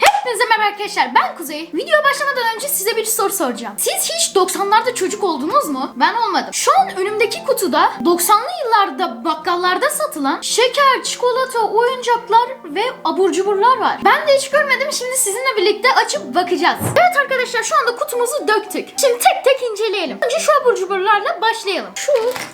Hep Hepinize merhaba arkadaşlar ben Kuzey. Video başlamadan önce size bir soru soracağım. Siz hiç 90'larda çocuk oldunuz mu? Ben olmadım. Şu an önümdeki kutuda 90'lı yıllarda bakkallarda satılan şeker, çikolata, oyuncaklar ve abur cuburlar var. Ben de hiç görmedim. Şimdi sizinle birlikte açıp bakacağız. Evet arkadaşlar şu anda kutumuzu döktük. Şimdi tek tek inceleyelim. Önce şu abur cuburlarla başlayalım. Şu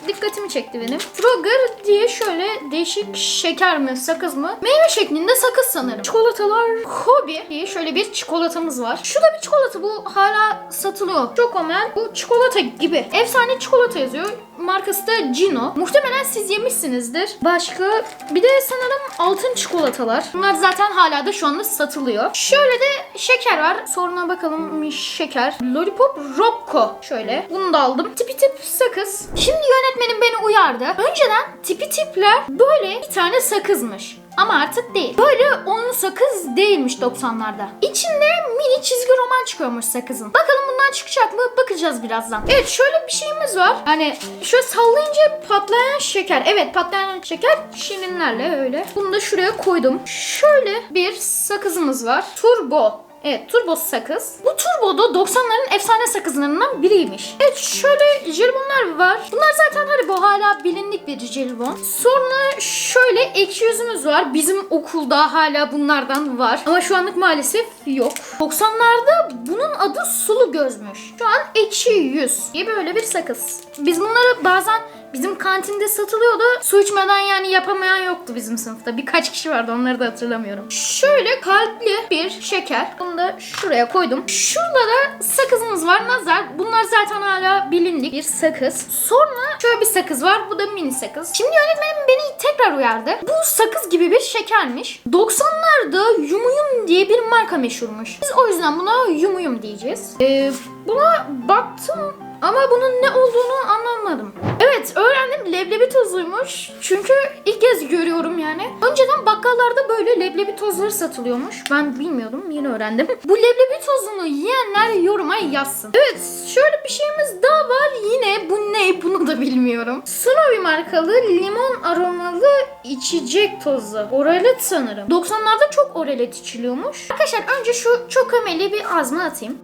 dikkatimi çekti benim. Frogger diye şöyle değişik şeker mi sakız mı? Meyve şeklinde sakız sanırım. Çikolatalar Hobi diye şöyle bir çikolatamız var. Şu da bir çikolata bu hala satılıyor. Omel. Bu çikolata gibi. Efsane çikolata yazıyor. Markası da Cino. Muhtemelen siz yemişsinizdir. Başka bir de sanırım altın çikolatalar. Bunlar zaten hala da şu anda satılıyor. Şöyle de şeker var. Soruna bakalım şeker. Lollipop Rocco. Şöyle. Bunu da aldım. Tipi tip sakız. Şimdi yönetmenim beni uyardı. Önceden tipi tipler böyle bir tane sakızmış. Ama artık değil. Böyle onlu sakız değilmiş 90'larda. İçinde mini çizgi roman çıkıyormuş sakızın. Bakalım bundan çıkacak mı? Bakacağız birazdan. Evet şöyle bir şeyimiz var. Hani şöyle sallayınca patlayan şeker. Evet patlayan şeker şirinlerle öyle. Bunu da şuraya koydum. Şöyle bir sakızımız var. Turbo. Evet turbo sakız. Bu turbo da 90'ların efsane sakızlarından biriymiş. Evet şöyle jelibonlar var. Bunlar zaten Haribo hala bilindik bir jelibon. Sonra şöyle ekşi yüzümüz var. Bizim okulda hala bunlardan var. Ama şu anlık maalesef yok. 90'larda bunun adı sulu gözmüş. Şu an ekşi yüz diye böyle bir sakız. Biz bunları bazen Bizim kantinde satılıyordu. Su içmeden yani yapamayan yoktu bizim sınıfta. Birkaç kişi vardı onları da hatırlamıyorum. Şöyle kalpli bir şeker. Bunu da şuraya koydum. Şurada da sakızımız var. Nazar. Bunlar zaten hala bilindik bir sakız. Sonra şöyle bir sakız var. Bu da mini sakız. Şimdi yönetmenim beni tekrar uyardı. Bu sakız gibi bir şekermiş. 90'larda Yumuyum diye bir marka meşhurmuş. Biz o yüzden buna Yumuyum diyeceğiz. Ee, buna baktım ama bunun ne olduğunu anlamadım. Evet öğrendim leblebi tozuymuş. Çünkü ilk kez görüyorum yani. Önceden bakkallarda böyle leblebi tozları satılıyormuş. Ben bilmiyordum yeni öğrendim. Bu leblebi tozunu yiyenler yoruma yazsın. Evet şöyle bir şeyimiz daha var. Yine bu ne bunu da bilmiyorum. Snowy markalı limon aromalı içecek tozu. Oralet sanırım. 90'larda çok oralet içiliyormuş. Arkadaşlar önce şu çok ameli bir ağzıma atayım.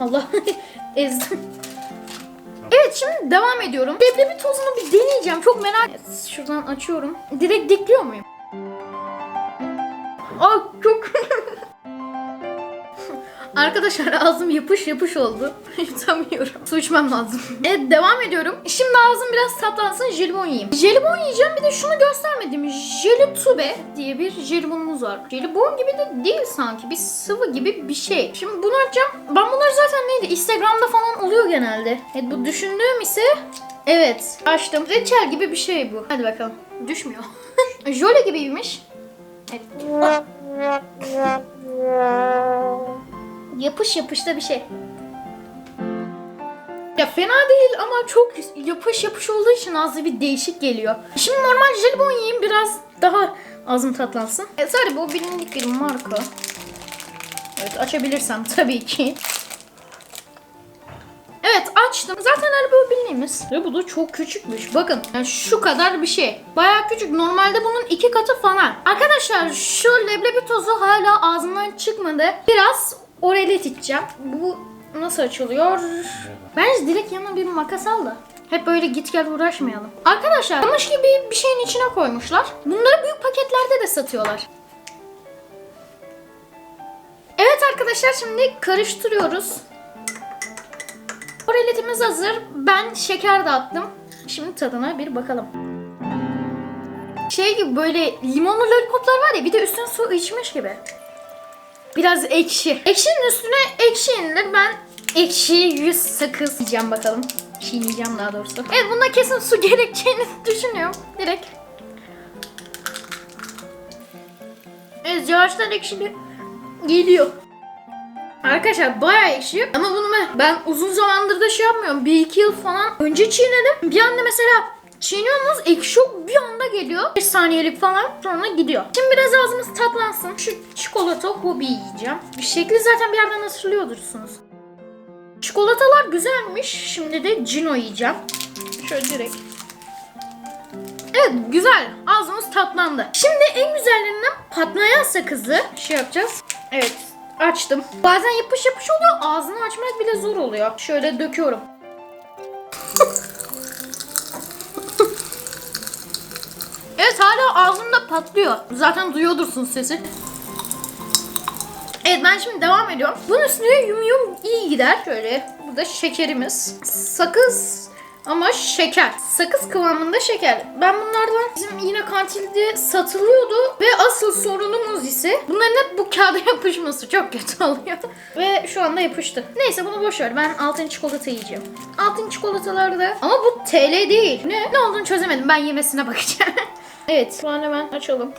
Allah ezdim. Evet şimdi devam ediyorum. Leblebi tozunu bir deneyeceğim. Çok merak Şuradan açıyorum. Direkt dikliyor muyum? Aa çok... Arkadaşlar ağzım yapış yapış oldu. Yutamıyorum. Su içmem lazım. Evet devam ediyorum. Şimdi ağzım biraz tatlansın jelibon yiyeyim. Jelibon yiyeceğim bir de şunu göstermedim. Jelitube diye bir jelibonumuz var. Jelibon gibi de değil sanki. Bir sıvı gibi bir şey. Şimdi bunu açacağım. Ben bunları zaten neydi? Instagram'da falan oluyor genelde. Evet bu düşündüğüm ise Evet açtım. Reçel gibi bir şey bu. Hadi bakalım. Düşmüyor. Jöle gibiymiş. Evet. Yapış da bir şey. Ya fena değil ama çok yapış yapış olduğu için ağzı bir değişik geliyor. Şimdi normal jelibon yiyeyim biraz daha ağzım tatlansın. E, sadece bu bilindik bir marka. Evet açabilirsem tabii ki. Evet açtım. Zaten bu bildiğimiz. Ve bu da çok küçükmüş. Bakın yani şu kadar bir şey. Baya küçük. Normalde bunun iki katı falan. Arkadaşlar şu leblebi tozu hala ağzımdan çıkmadı. Biraz oralet içeceğim. Bu nasıl açılıyor? Bence direkt yanına bir makas al da. Hep böyle git gel uğraşmayalım. Arkadaşlar kamış gibi bir şeyin içine koymuşlar. Bunları büyük paketlerde de satıyorlar. Evet arkadaşlar şimdi karıştırıyoruz. Oraletimiz hazır. Ben şeker de attım. Şimdi tadına bir bakalım. Şey gibi böyle limonlu lollipoplar var ya bir de üstüne su içmiş gibi. Biraz ekşi. Ekşinin üstüne ekşi inilir. Ben ekşi 100 sakız yiyeceğim bakalım. Çiğneyeceğim daha doğrusu. Evet bunda kesin su gerekeceğini düşünüyorum. Direkt. Evet yavaştan ekşili geliyor. Arkadaşlar bayağı ekşi ama bunu ben, ben uzun zamandır da şey yapmıyorum. Bir iki yıl falan önce çiğnedim. Bir anda mesela çiğniyorsunuz ekşi bir anda geliyor. Bir saniyelik falan sonra gidiyor. Şimdi biraz ağzımız tatlansın. Şu çikolata hobi yiyeceğim. Bir şekli zaten bir yerden hatırlıyordursunuz. Çikolatalar güzelmiş. Şimdi de Cino yiyeceğim. Şöyle direkt. Evet güzel. Ağzımız tatlandı. Şimdi en güzellerinden patlayan sakızı şey yapacağız. Evet açtım. Bazen yapış yapış oluyor. Ağzını açmak bile zor oluyor. Şöyle döküyorum. Evet hala ağzımda patlıyor. Zaten duyuyordursun sesi. Evet ben şimdi devam ediyorum. Bunun üstüne yum yum iyi gider. Şöyle bu da şekerimiz. Sakız ama şeker. Sakız kıvamında şeker. Ben bunlardan bizim yine kantinde satılıyordu. Ve asıl sorunumuz ise bunların hep bu kağıda yapışması çok kötü oluyor. Ve şu anda yapıştı. Neyse bunu boş ver. Ben altın çikolata yiyeceğim. Altın çikolatalarda ama bu TL değil. Ne? Ne olduğunu çözemedim. Ben yemesine bakacağım. evet. Şu an hemen açalım.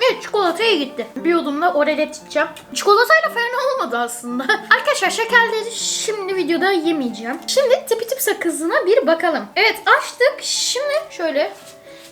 Evet çikolataya gitti. Bir yudumda orelet içeceğim. Çikolatayla fena olmadı aslında. Arkadaşlar şekerleri şimdi videoda yemeyeceğim. Şimdi tipi tip sakızına bir bakalım. Evet açtık. Şimdi şöyle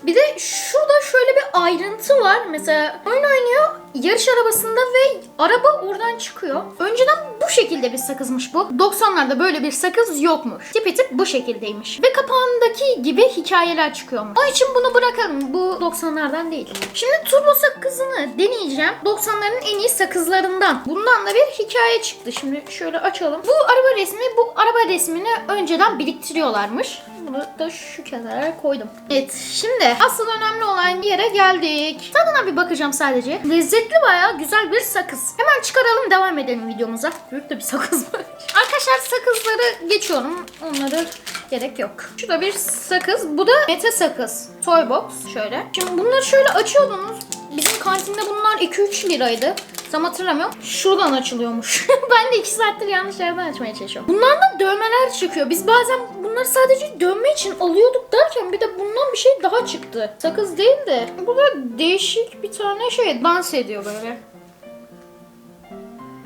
bir de şurada şöyle bir ayrıntı var. Mesela oyun oynuyor yarış arabasında ve araba oradan çıkıyor. Önceden bu şekilde bir sakızmış bu. 90'larda böyle bir sakız yokmuş. Tipi tip bu şekildeymiş. Ve kapağındaki gibi hikayeler çıkıyormuş. Onun için bunu bırakalım. Bu 90'lardan değil. Şimdi turbo sakızını deneyeceğim. 90'ların en iyi sakızlarından. Bundan da bir hikaye çıktı. Şimdi şöyle açalım. Bu araba resmi bu araba resmini önceden biriktiriyorlarmış. Bunu da şu kenara koydum. Evet şimdi asıl önemli olan yere geldik. Tadına bir bakacağım sadece. Lezzetli bayağı güzel bir sakız. Hemen çıkaralım devam edelim videomuza. Büyük de bir sakız var. Arkadaşlar sakızları geçiyorum. Onları gerek yok. Şurada bir sakız. Bu da Mete sakız. Toy box şöyle. Şimdi bunları şöyle açıyordunuz. Bizim kantinde bunlar 2-3 liraydı. Tam hatırlamıyorum. Şuradan açılıyormuş. ben de 2 saattir yanlış yerden açmaya çalışıyorum. Bunlardan dövmeler çıkıyor. Biz bazen bunları sadece dövme için alıyorduk derken bir de bundan bir şey daha çıktı. Sakız değil de. Bu da değişik bir tane şey dans ediyor böyle.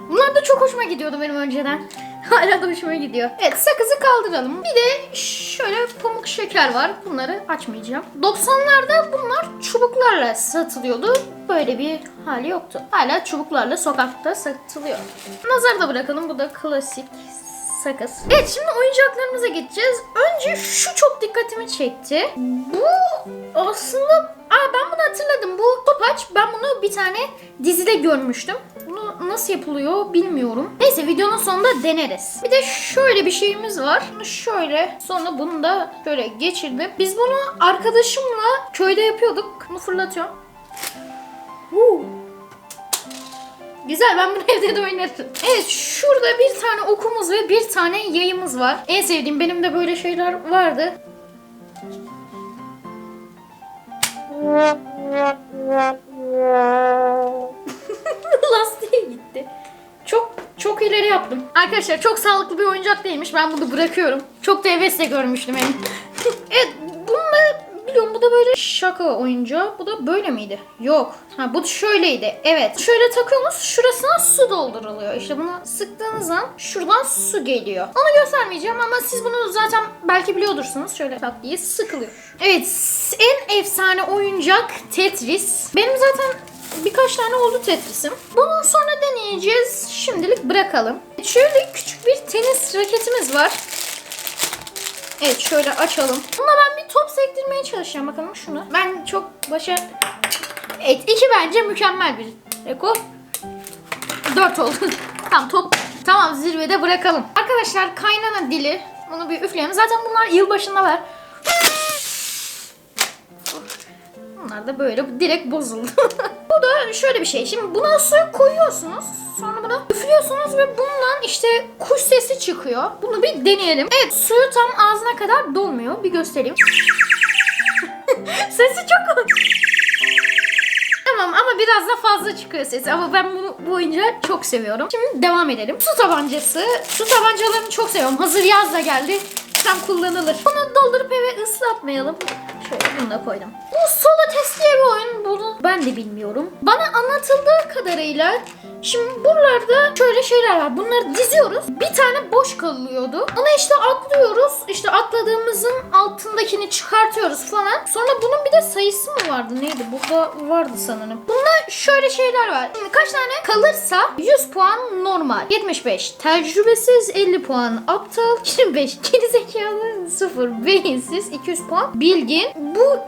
Bunlar da çok hoşuma gidiyordu benim önceden. Hala da hoşuma gidiyor. Evet sakızı kaldıralım. Bir de şöyle pamuk şeker var. Bunları açmayacağım. 90'larda bunlar çubuklarla satılıyordu. Böyle bir hali yoktu. Hala çubuklarla sokakta satılıyor. Nazar da bırakalım. Bu da klasik sakız. Evet şimdi oyuncaklarımıza geçeceğiz. Önce şu çok dikkatimi çekti. Bu aslında... Aa ben bunu hatırladım. Bu topaç. Ben bunu bir tane dizide görmüştüm. Bunu nasıl yapılıyor bilmiyorum. Neyse videonun sonunda deneriz. Bir de şöyle bir şeyimiz var. Bunu şöyle sonra bunu da şöyle geçirdim. Biz bunu arkadaşımla köyde yapıyorduk. Bunu fırlatıyorum. Huu. Güzel ben bunu evde de oynarım. Evet şurada bir tane okumuz ve bir tane yayımız var. En sevdiğim benim de böyle şeyler vardı. Lastiğe gitti. Çok çok ileri yaptım. Arkadaşlar çok sağlıklı bir oyuncak değilmiş. Ben bunu bırakıyorum. Çok da hevesle görmüştüm hem. Böyle şaka oyuncağı. Bu da böyle miydi? Yok. Ha bu şöyleydi. Evet. Şöyle takıyorsunuz. Şurasına su dolduruluyor. İşte bunu sıktığınız an şuradan su geliyor. Onu göstermeyeceğim ama siz bunu zaten belki biliyordursunuz. Şöyle tak diye sıkılıyor. Evet. En efsane oyuncak Tetris. Benim zaten birkaç tane oldu Tetris'im. Bunu sonra deneyeceğiz. Şimdilik bırakalım. Şöyle küçük bir tenis raketimiz var. Evet şöyle açalım. Buna ben bir top sektirmeye çalışacağım. Bakalım şunu. Ben çok başa... Evet iki bence mükemmel bir rekor. Dört oldu. tamam top. Tamam zirvede bırakalım. Arkadaşlar kaynana dili. Bunu bir üfleyelim. Zaten bunlar yılbaşında var. Bunlar da böyle direkt bozuldu. Bu da şöyle bir şey. Şimdi buna suyu koyuyorsunuz. Sonra buna üflüyorsunuz ve bundan işte kuş sesi çıkıyor. Bunu bir deneyelim. Evet suyu tam ağzına kadar dolmuyor. Bir göstereyim. sesi çok Tamam ama biraz da fazla çıkıyor sesi. Ama ben bunu bu oyuncağı çok seviyorum. Şimdi devam edelim. Su tabancası. Su tabancalarını çok seviyorum. Hazır yaz da geldi. Tam kullanılır. Bunu doldurup eve ıslatmayalım. Şöyle bunu da koydum. Bu Solo Test diye bir oyun. Bunu ben de bilmiyorum. Bana anlatıldığı kadarıyla Şimdi buralarda şöyle şeyler var. Bunları diziyoruz. Bir tane boş kalıyordu. Onu işte atlıyoruz. İşte atladığımızın altındakini çıkartıyoruz falan. Sonra bunun bir de sayısı mı vardı? Neydi? Burada vardı sanırım. Bunda şöyle şeyler var. Şimdi kaç tane kalırsa 100 puan normal. 75 tecrübesiz 50 puan aptal 25 gerizekalı 0 beyinsiz 200 puan bilgin. Bu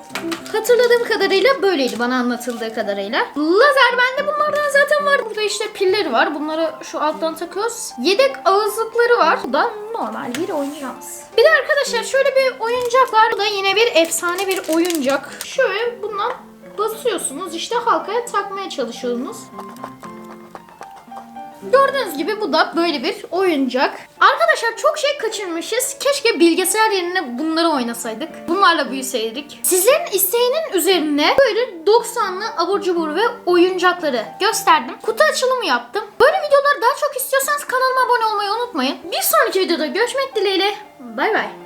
hatırladığım kadarıyla böyleydi bana anlatıldığı kadarıyla. Lazer bende bunlardan zaten var. Burada işte pilleri var. Bunları şu alttan takıyoruz. Yedek ağızlıkları var. Bu da normal bir oyuncağımız. Bir de arkadaşlar şöyle bir oyuncak var. Bu da yine bir efsane bir oyuncak. Şöyle bundan basıyorsunuz. işte halkaya takmaya çalışıyorsunuz. Gördüğünüz gibi bu da böyle bir oyuncak. Arkadaşlar çok şey kaçırmışız. Keşke bilgisayar yerine bunları oynasaydık. Bunlarla büyüseydik. Sizlerin isteğinin üzerine böyle 90'lı abur cubur ve oyuncakları gösterdim. Kutu açılımı yaptım. Böyle videoları daha çok istiyorsanız kanalıma abone olmayı unutmayın. Bir sonraki videoda görüşmek dileğiyle. Bay bay.